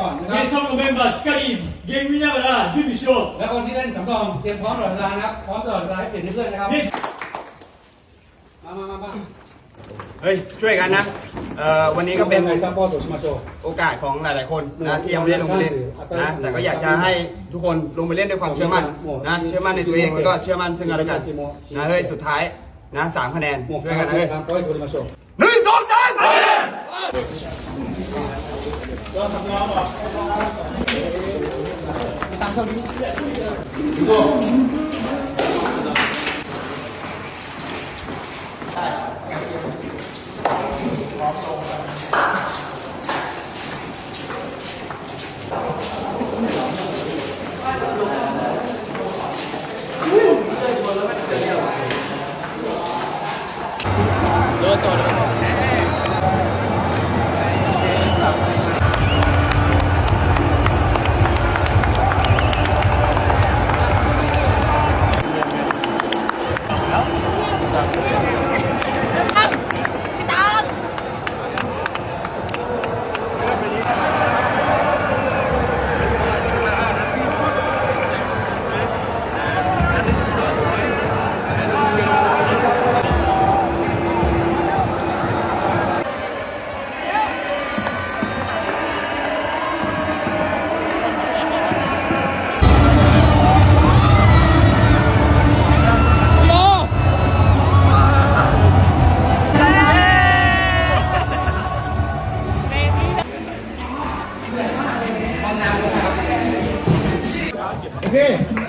ก่อนนะครับ ゲストのメンバーしっかりゲーム見ながら準備しろ แล้วคนที่เล่นสำรองเตรียมพร้อมตลอดเวลานะครับ พร้อมตลอดเวลาให้เปลี่ยนให้เพื่อนนะครับ ね มามามามา เฮ้ย ช่วยกันนะ เอ่อ วันนี้ก็เป็น ไงซัมโปโตชิมาโช โอกาสของหลาย ๆ คนนะที่ยังไม่ได้ลงไปเล่นนะ แต่ก็อยากจะให้ทุกคนลงไปเล่นด้วยความเชื่อมั่นนะ เชื่อมั่นในตัวเองแล้วก็เชื่อมั่นซึ่งกันและกันนะเฮ้ย สุดท้ายนะสามคะแนน もう ช่วยกันนะเฮ้ย カンポイトりましょう หนึ่งสองสาม Rồi, rồi, rồi. 오케이.